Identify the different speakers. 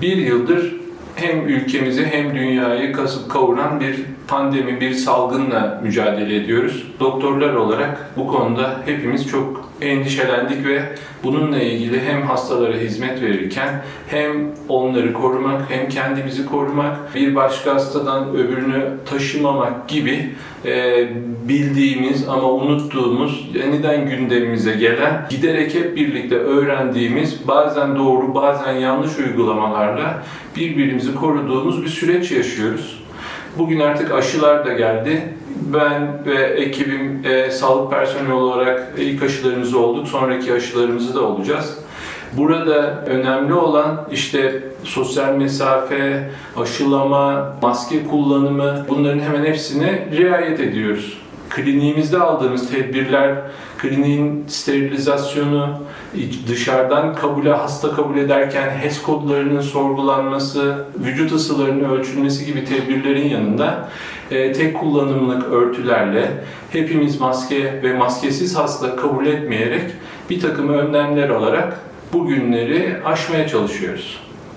Speaker 1: bir yıldır hem ülkemizi hem dünyayı kasıp kavuran bir pandemi, bir salgınla mücadele ediyoruz. Doktorlar olarak bu konuda hepimiz çok endişelendik ve bununla ilgili hem hastalara hizmet verirken hem onları korumak hem kendimizi korumak, bir başka hastadan öbürünü taşımamak gibi e, bildiğimiz ama unuttuğumuz yeniden gündemimize gelen giderek hep birlikte öğrendiğimiz bazen doğru bazen yanlış uygulamalarla birbirimizi koruduğumuz bir süreç yaşıyoruz. Bugün artık aşılar da geldi. Ben ve ekibim e, sağlık personeli olarak ilk aşılarımızı olduk. Sonraki aşılarımızı da olacağız. Burada önemli olan işte sosyal mesafe, aşılama, maske kullanımı bunların hemen hepsine riayet ediyoruz. Kliniğimizde aldığımız tedbirler, kliniğin sterilizasyonu, dışarıdan kabule, hasta kabul ederken HES kodlarının sorgulanması, vücut ısılarının ölçülmesi gibi tedbirlerin yanında e, tek kullanımlık örtülerle hepimiz maske ve maskesiz hasta kabul etmeyerek bir takım önlemler alarak bu günleri aşmaya çalışıyoruz.